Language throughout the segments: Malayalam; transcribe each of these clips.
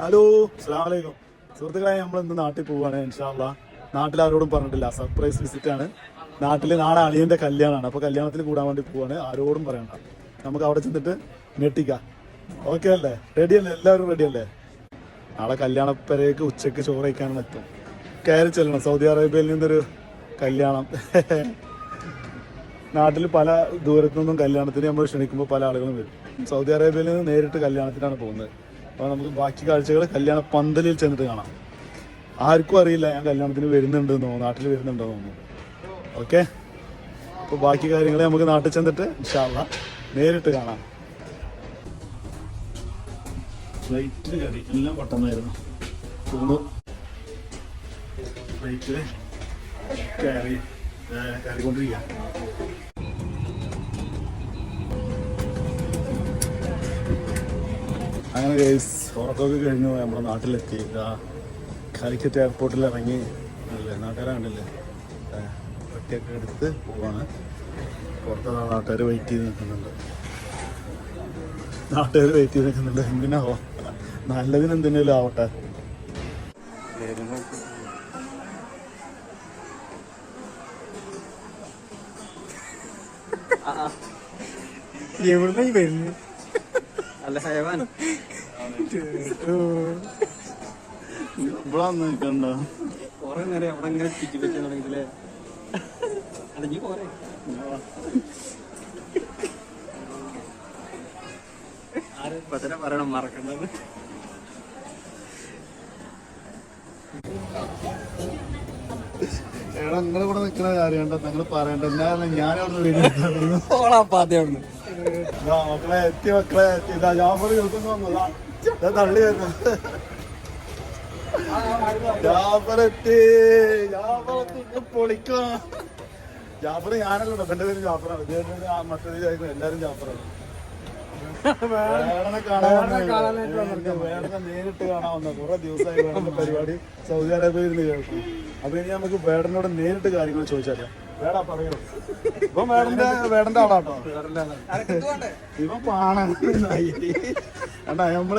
ഹലോ അസ്സാമലൈക്കും സുഹൃത്തുക്കളെ നമ്മൾ ഇന്ന് നാട്ടിൽ പോവുകയാണ് ഇൻഷാല്ല നാട്ടിൽ ആരോടും പറഞ്ഞിട്ടില്ല. സർപ്രൈസ് വിസിറ്റ് ആണ്. നാട്ടിൽ നാളെ അളിയന്റെ കല്യാണമാണ് അപ്പോൾ കല്യാണത്തിന് കൂടാൻ വേണ്ടി പോവാണ് ആരോടും പറയണ്ട. നമുക്ക് അവിടെ ചെന്നിട്ട് ഞെട്ടിക്കാം. ഓക്കെ അല്ലേ? റെഡിയല്ലേ എല്ലാവരും റെഡിയല്ലേ നാളെ കല്യാണപ്പരേക്ക് ഉച്ചയ്ക്ക് ചോറ് കഴിക്കാനും എത്തും. കയറി ചെല്ലണം. സൗദി അറേബ്യയിൽ നിന്നൊരു കല്യാണം. നാട്ടിൽ പല ദൂരത്തു നിന്നും കല്യാണത്തിന് നമ്മൾ ക്ഷണിക്കുമ്പോൾ പല ആളുകളും വരും. സൗദി അറേബ്യയിൽ നിന്ന് നേരിട്ട് കല്യാണത്തിനാണ് പോകുന്നത്. അപ്പോൾ നമുക്ക് ബാക്കി കാഴ്ചകൾ കല്യാണ പന്തലിൽ ചെന്നിട്ട് കാണാം. ആർക്കും അറിയില്ല ഞാൻ കല്യാണത്തിന് വരുന്നുണ്ടെന്നോ നാട്ടിൽ വരുന്നുണ്ടോ തോന്നുന്നു. ഓക്കെ അപ്പോൾ ബാക്കി കാര്യങ്ങൾ നമുക്ക് നാട്ടിൽ ചെന്നിട്ട് ഇൻഷാല്ല നേരിട്ട് കാണാം. ഫ്ലൈറ്റിൽ കയറി. എല്ലാം പെട്ടെന്നായിരുന്നു. തോന്നുന്നു ഫ്ലൈറ്റിൽ കയറി കയറിക്കൊണ്ടിരിക്കുക അങ്ങനെ കേസ് ഉറക്കമൊക്കെ കഴിഞ്ഞു. നമ്മുടെ നാട്ടിലെത്തി. ഇതാ കാലിക്കറ്റ് എയർപോർട്ടിൽ ഇറങ്ങി. അല്ലേ നാട്ടുകാരാണ്ടല്ലേ പട്ടിയൊക്കെ എടുത്ത് പോവാണ്. പുറത്തുനിന്ന് നാട്ടുകാർ വെയിറ്റ് ചെയ്ത് നിൽക്കുന്നുണ്ട്. നാട്ടുകാർ വെയിറ്റ് ചെയ്ത് നിൽക്കുന്നുണ്ട്. എന്തിനാവോ നല്ലതിന് എന്തിനേലും ആവട്ടെ. എവിടെ വരുന്നു. അല്ല ഹയവാൻ ഇവിടെ നിൽക്കണ്ടോ? കൊറേ നേരം അവിടെ ഇങ്ങനെ ചുറ്റി വെച്ച് തുടങ്ങിയില്ലേ അടങ്ങി പോരെ. ആരും പതന പറയണം മറക്കണ്ടത് എടാ നിങ്ങളിവിടെ നിൽക്കുന്ന കാര്യം നിങ്ങൾ പറയണ്ട. എന്നാ ഞാൻ ഓളാപ്പാദ്യം ഇതാ മക്കളെ എത്തി മക്കളെ എത്തി ഇതാ ജാഫർ ചോദിക്കുന്നു വന്നതാ ഇതാ തള്ളി വരുന്നു ജാഫർ എത്തി ജാഫർ എത്തി ഇങ്ങ് പൊളിക്കാം ജാഫർ ഞാനല്ലോ എന്റെ പേര് ജാഫറാണ് ഇദ്ദേഹത്തിന് ആ മറ്റൊരു എല്ലാരും ജാഫറാണ് വേടനെ നേരിട്ട് കാണാൻ വന്ന കുറെ ദിവസമായി വേടന്റെ പരിപാടി. സൗദി അറേബ്യയിൽ നിന്ന് കേൾക്കും അപ്പൊ ഇനി നമുക്ക് വേടനോട് നേരിട്ട് കാര്യങ്ങൾ പറയൂ ഇപ്പൊ വേടന്റെ വേടന്റെ ആളാട്ടോ ഇവൻ പാണാണ് കണ്ടാ നമ്മൾ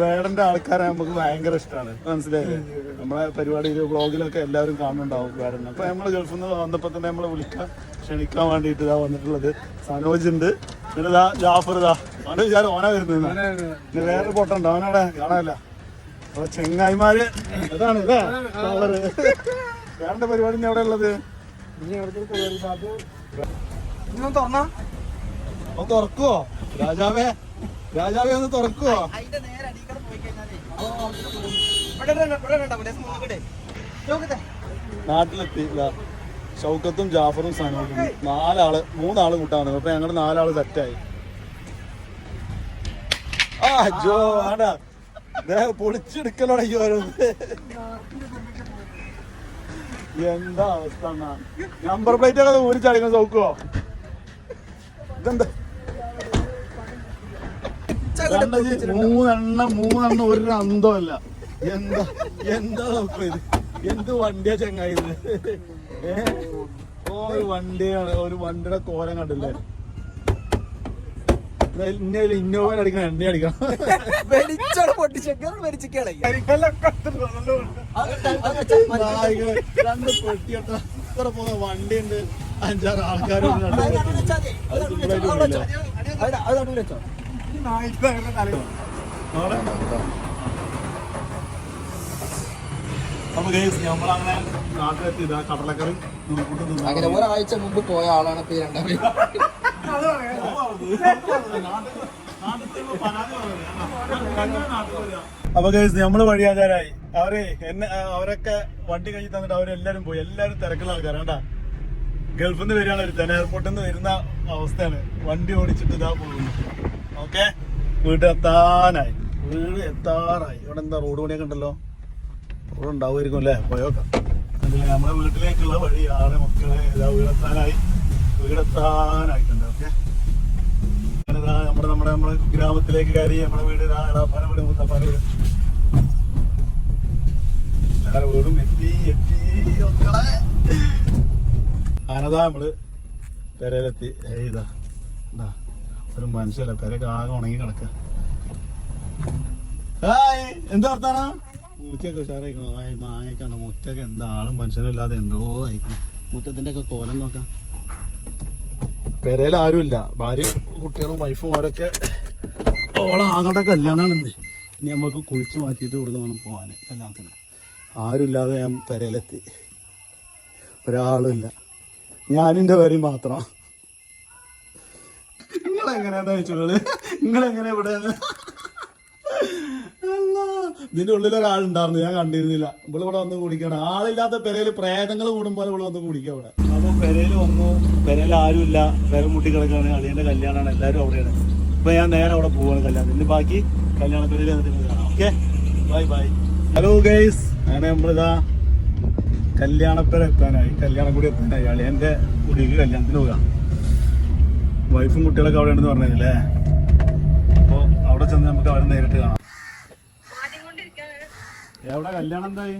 വേടന്റെ ആൾക്കാരെ നമുക്ക് ഭയങ്കര ഇഷ്ടമാണ് മനസ്സിലായില്ലേ? നമ്മളെ പരിപാടിയിൽ വ്ളോഗിലൊക്കെ എല്ലാവരും കാണുന്നുണ്ടാവും വേടനെ. അപ്പൊ നമ്മൾ ഗൾഫിൽ നിന്ന് വന്നപ്പോ തന്നെ നമ്മളെ വിളിക്കാൻ ക്ഷണിക്കാൻ വേണ്ടിട്ട് ഇതാ വന്നിട്ടുള്ളത് സനോജ് ഉണ്ട്. പിന്നെ ഇതാ ജാഫർ ഇതാ അവന്റെ വിചാരം ഓനാ വരുന്നത് വേറെ പൊട്ടുണ്ടോ. അവനവിടെ കാണാനല്ല. അപ്പൊ ചെങ്ങായിമാര്. ഇതാണ് ഇതാ. വേണ്ട പരിപാടി എവിടെ ഉള്ളത്? ഇന്നും തുറന്നാ? ഒന്ന് തുറക്കുവോ? രാജാവേ രാജാവേ ഒന്ന് തുറക്കുവോ. നാട്ടിലെത്തി. ഷൗക്കത്തും ജാഫറും സനോദും നാലാൾ മൂന്നാൾ കൂട്ടാണ്. അപ്പൊ ഞങ്ങൾ നാലാൾ സെറ്റായി ആ ജോ ആടാ. പൊളിച്ചെടുക്കലോടെ ഈ ഓരോന്ന്. എന്താ അവസ്ഥ? നമ്പർ പ്ലേറ്റ് ഒക്കെ ഊരി ചടിക്കുന്ന സൗക്കോ ഇതെന്താ? മൂന്നെണ്ണം മൂന്നെണ്ണം ഒരു അന്തമല്ല എന്താ എന്താ സൗക്കോ ഇത് എന്ത് വണ്ടിയാ ചങ്ങായി ഇത് ഏ? ഒരു വണ്ടിയാണ് ഒരു വണ്ടിയുടെ കോലം കണ്ടില്ലേ ഇന്നലെ ഇന്നോവ അടിക്കണം എണ്ണ അടിക്കണം. വെളിച്ചോടെ പൊട്ടിച്ചേക്കാൻ വെളിച്ചിക്കളെ നായികൾ രണ്ട് പെട്ടിയൊട്ട ഇത്ര പോകുന്ന വണ്ടിയുണ്ട്. അഞ്ചാറ് ആൾക്കാരുണ്ട്. അപ്പൊ നമ്മളങ്ങനെ നാട്ടിലെത്തി. ഇതാ കടലക്കറി. അങ്ങനെ ഒരാഴ്ച മുമ്പ് പോയ ആളാണ് ഇപ്പൊ ഈ രണ്ടാം പേര് അപ്പൊ ഗൈസ് നമ്മൾ വഴിയാചാരായി. അവരെ എന്നെ അവരൊക്കെ വണ്ടി കഴിഞ്ഞ് തന്നിട്ട് അവരെല്ലാരും പോയി. എല്ലാരും തിരക്കുള്ള ആൾക്കാരാണ്ടാ ഗൾഫിൽ നിന്ന് വരികയാണ് ഒരുത്തൻ എയർപോർട്ടിൽ നിന്ന് വരുന്ന അവസ്ഥയാണ്. വണ്ടി ഓടിച്ചിട്ട് ഇതാ പോകുന്നു ഓക്കെ വീട്ടിലെത്താനായി വീട് എത്താറായി. ഇവിടെ എന്താ റോഡ് പണിയൊക്കെ ഉണ്ടല്ലോ? റോഡ് ഉണ്ടാവുമായിരിക്കും അല്ലേ? പോയോക്കാം നമ്മുടെ വീട്ടിലേക്കുള്ള വഴി ആളെ മക്കളെ ഇതാ വീടെത്താനായി. വീടെത്താനായിട്ടുണ്ട്. അങ്ങനെ നമ്മുടെ നമ്മുടെ നമ്മുടെ ഗ്രാമത്തിലേക്ക് കയറി നമ്മുടെ വീട് ഇതാ എടാപ്പാന വീട് മുത്തപ്പാന വീട്. എല്ലാവരുടെ വീടും എത്തി എത്തി മക്കളെ. അങ്ങനെതാ നമ്മൾ പെരയിലെത്തി. ഇതാ ഇതാ. ഒരു മനുഷ്യല്ല പെരക്ക് ആകെ ഉണങ്ങി കിടക്ക. ഹായ് എന്താ വർത്താനം? മുറ്റൊക്കെ ഉഷാറായിക്കണോ? ഹായ് മാങ്ങയൊക്കെ മുറ്റൊക്കെ എന്താ? ആളും മനുഷ്യനും ഇല്ലാതെ എന്തോ ആയിക്കണം. മുറ്റത്തിന്റെ ഒക്കെ കോലം നോക്കാം. പെരയിൽ ആരുമില്ല. ഭാര്യ കുട്ടികളും വൈഫും അവരൊക്കെ ഓളെ ആങ്ങളുടെ കല്യാണമാണ് ഇന്ന്. ഇനി നമുക്ക് കുളിച്ച് മാറ്റിയിട്ട് ഇവിടുന്ന് വേണം പോകാൻ കല്യാണത്തിന്. ആരുമില്ലാതെ ഞാൻ പെരയിലെത്തി ഒരാളുമില്ല. ഞാനിന്റെ പേരും മാത്രം. നിങ്ങളെങ്ങനെയാ ചോദിച്ചോൾ? നിങ്ങളെങ്ങനെ ഇവിടെ? അല്ലാ. ഇതിന്റെ ഉള്ളിൽ ഒരാളുണ്ടായിരുന്നു ഞാൻ കണ്ടിരുന്നില്ല. ഇവിടെ ഇവിടെ വന്ന് കുടിക്കണം ആളില്ലാത്ത പെരയിൽ പ്രേതങ്ങൾ കൂടുമ്പോൾ ഇവിടെ വന്ന് കുടിക്കാം ഇവിടെ പെരയിൽ വന്നു. പെരയിൽ ആരുമില്ല. പെര മുട്ടി കിടക്കാണ് അളിയന്റെ കല്യാണമാണ് എല്ലാവരും അവിടെയാണ്. ഇപ്പൊ ഞാൻ നേരെ അവിടെ പോവാണ് കല്യാണം. ഇനി ബാക്കി കല്യാണ പെരയിൽ കാണാം. Okay bye bye hello guys അങ്ങനെ നമ്മളിതാ കല്യാണപ്പെര എത്താനായി. കല്യാണം കൂടി എത്താനായി. അളിയന്റെ കുടിക്ക് കല്യാണത്തിന് പോകാം വൈഫും കുട്ടികളൊക്കെ അവിടെ ഉണ്ടെന്ന് പറഞ്ഞല്ലേ? അപ്പോൾ അവിടെ ചെന്ന് നമുക്ക് അവിടെ നേരിട്ട് കാണാം. എവിടെ? കല്യാണം എന്തായി?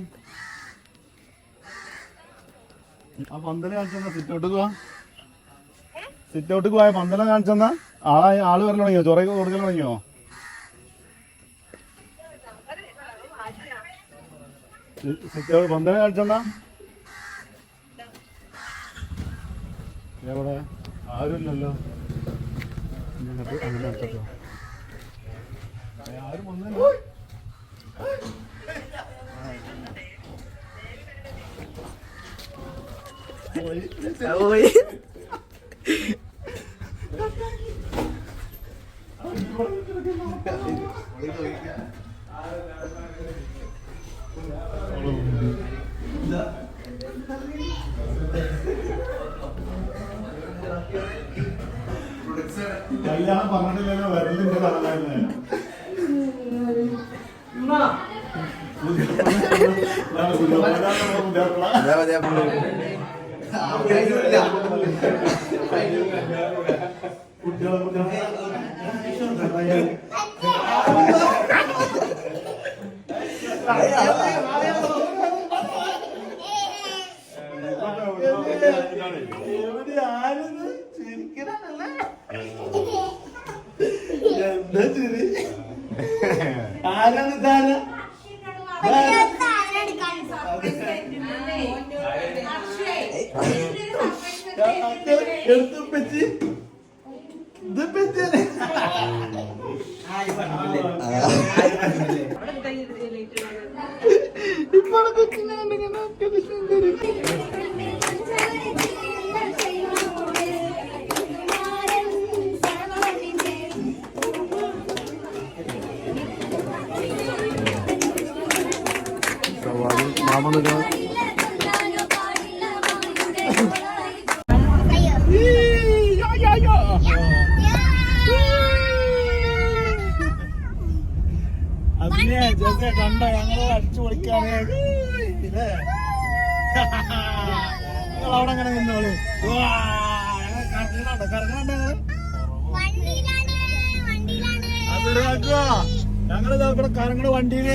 ആ പന്തൽ പോയ പന്തല കാണിച്ചെന്ന. ആളായി ആൾ വരൽ തുടങ്ങിയോ? ചൊറ കൊടുക്കൽ തുടങ്ങിയോ? സിറ്റ് ഔട്ട് പന്തല കാണിച്ചെന്നാ? എവിടെ? ആരുമില്ലല്ലോ. ആരും വന്നല്ലോ. കല്യാണം പറഞ്ഞിട്ടില്ലല്ലോ വരലിന്റെ കാണാനായിരുന്നു എന്താ ചിരി ആരാണ് ഇതാരാ എടുത്തു പറ്റി? ഇത് പറ്റിയല്ലേ ഇപ്പോഴെ കൊച്ചിനെ പൊളിക്കാണ്? നിങ്ങൾ അവിടെ അങ്ങനെ നിന്നോളൂ? കറങ്ങണ്ട കറങ്ങണ്ട ഞങ്ങൾ. ഞങ്ങളിതാ ഇവിടെ കറങ്ങണ വണ്ടിയിൽ.